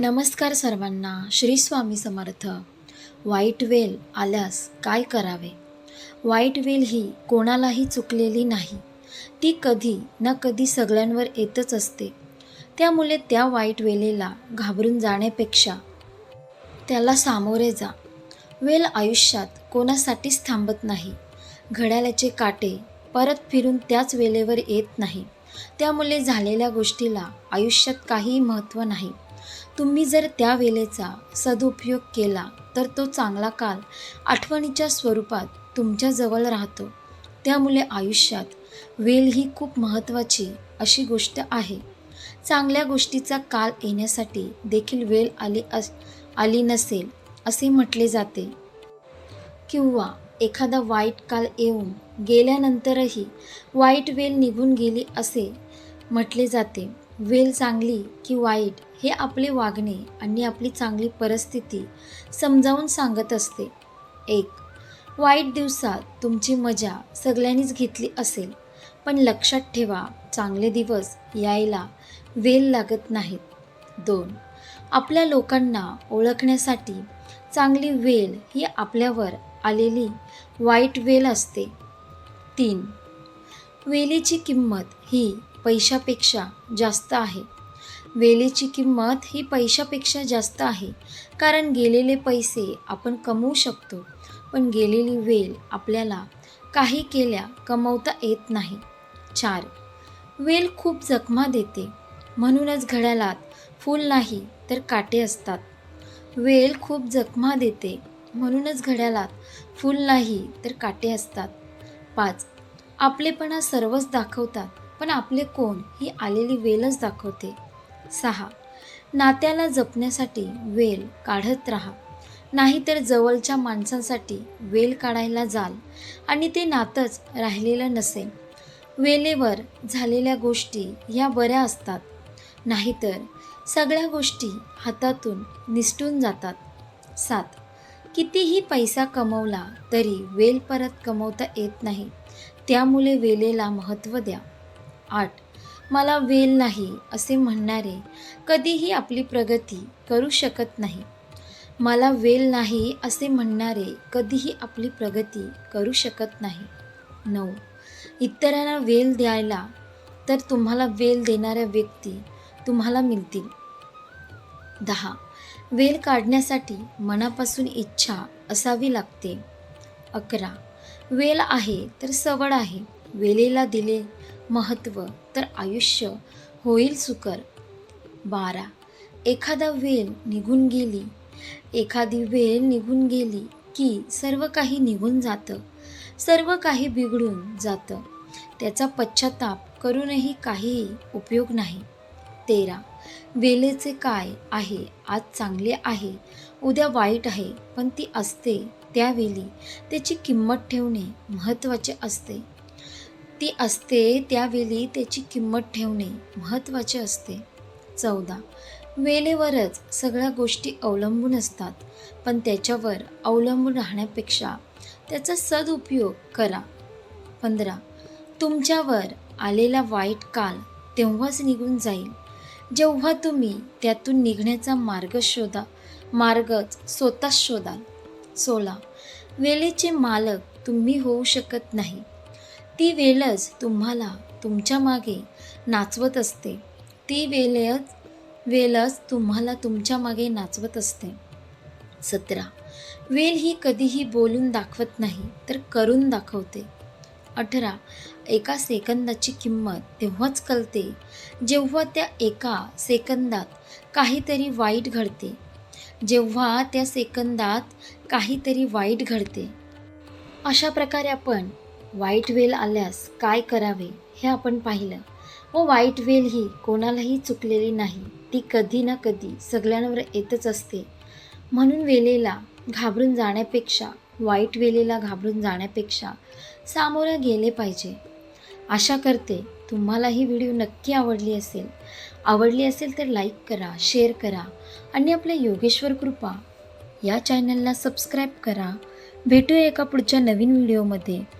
नमस्कार सर्वांना श्री स्वामी समर्थ. वाईट वेल आल्यास काय करावे? वाईट वेल ही कोणालाही चुकलेली नाही. ती कधी ना कधी सगळ्यांवर येतच असते. त्यामुळे त्या वाईट वेलेला घाबरून जाण्यापेक्षा त्याला सामोरे जा. वेल आयुष्यात कोणासाठीच थांबत नाही. घड्याळाचे काटे परत फिरून त्याच वेळेवर येत नाही. त्यामुळे झालेल्या गोष्टीला आयुष्यात काहीही महत्त्व नाही. तुम्ही जर त्या वेळेचा सदुपयोग केला तर तो चांगला काल आठवणीच्या स्वरूपात तुमच्याजवळ राहतो. त्यामुळे आयुष्यात वेल ही खूप महत्त्वाची अशी गोष्ट आहे. चांगल्या गोष्टीचा काल येण्यासाठी देखील वेळ आली अस आली नसेल असे म्हटले जाते. किंवा एखादा वाईट काल येऊन गेल्यानंतरही वाईट वेळ निघून गेली असे म्हटले जाते. वेल चांगली की वाईट हे आपले वागणे आणि आपली चांगली परिस्थिती समजावून सांगत असते. एक वाईट दिवसात तुमची मजा सगळ्यांनीच घेतली असेल पण लक्षात ठेवा चांगले दिवस यायला वेल लागत नाहीत. दोन आपल्या लोकांना ओळखण्यासाठी चांगली वेल ही आपल्यावर आलेली वाईट वेल असते. तीन वेलीची किंमत ही पैशापेक्षा जास्त आहे. वेळेची किंमत ही पैशापेक्षा जास्त आहे. कारण गेलेले पैसे आपण कमवू शकतो. पण गेलेली वेळ आपल्याला काही केल्या कमवता येत नाही. चार. वेल खूप जखमा देते. म्हणूनच घड्याळात फूल नाही तर काटे असतात. वेल खूप जखमा देते. म्हणूनच घड्याळात फूल नाही तर काटे असतात. पाच. आपलेपणा सर्वच दाखवतात. पण आपले कोण ही आलेली वेलच दाखवते. सहा. नात्याला जपण्यासाठी वेल काढत राहा. नाहीतर जवळच्या माणसांसाठी वेल काढायला जाल आणि ते नातंच राहिलेलं नसेल. वेलेवर झालेल्या गोष्टी ह्या बऱ्या असतात. नाहीतर सगळ्या गोष्टी हातातून निसटून जातात. सात. कितीही पैसा कमवला तरी वेल परत कमवता येत नाही. त्यामुळे वेलेला महत्त्व द्या. आठ. मला वेल नाही असे म्हणणारे कधीही आपली प्रगती करू शकत नाही. मला वेल नाही असे म्हणणारे कधीही आपली प्रगती करू शकत नाही. नऊ. इतरांना वेल द्यायला तर तुम्हाला वेल देणाऱ्या व्यक्ती तुम्हाला मिळतील. दहा. वेल काढण्यासाठी मनापासून इच्छा असावी लागते. अकरा. वेल आहे तर सवड आहे. वेलेला दिले महत्त्व तर आयुष्य होईल सुकर. बारा. एखादा वेल निघून गेली. एखादी वेल निघून गेली की सर्व काही निघून जातं. सर्व काही बिघडून जातं. त्याचा पश्चाताप करूनही काहीही उपयोग नाही. तेरा. वेलेचे काय आहे? आज चांगले आहे. उद्या वाईट आहे. पण ती असते. त्यावेळी त्याची किंमत ठेवणे महत्त्वाचे असते. ती असते त्यावेळी त्याची किंमत ठेवणे महत्त्वाचे असते. चौदा. वेळेवरच सगळ्या गोष्टी अवलंबून असतात पण त्याच्यावर अवलंबून राहण्यापेक्षा त्याचा सदुपयोग करा. पंधरा. तुमच्यावर आलेला वाईट काल तेव्हाच निघून जाईल. जेव्हा तुम्ही त्यातून निघण्याचा मार्ग शोधा मार्गच स्वतः शोधाल. सोळा. वेळेचे मालक तुम्ही होऊ शकत नाही. ती वेलच तुम्हाला तुमच्या मागे नाचवत असते. ती वेलच वेलच तुम्हाला तुमच्या मागे नाचवत असते. सतरा. वेल ही कधीही बोलून दाखवत नाही तर करून दाखवते. अठरा. एका सेकंदाची किंमत तेव्हाच कळते जेव्हा त्या एका सेकंदात काहीतरी वाईट घडते. जेव्हा त्या सेकंदात काहीतरी वाईट घडते. अशा प्रकारे आपण वाईट वेल आल्यास काय करावे हे आपण पाहिलं. व वाईट वेल ही कोणालाही चुकलेली नाही. ती कधी ना कधी सगळ्यांवर येतच असते. म्हणून वेलेला घाबरून जाण्यापेक्षा वाईट वेलेला घाबरून जाण्यापेक्षा सामोरं गेले पाहिजे. आशा करते तुम्हाला ही व्हिडिओ नक्की आवडली असेल. आवडली असेल तर लाईक करा शेअर करा आणि आपल्या योगेश्वर कृपा या चॅनलला सबस्क्राईब करा. भेटूया एका पुढच्या नवीन व्हिडिओमध्ये.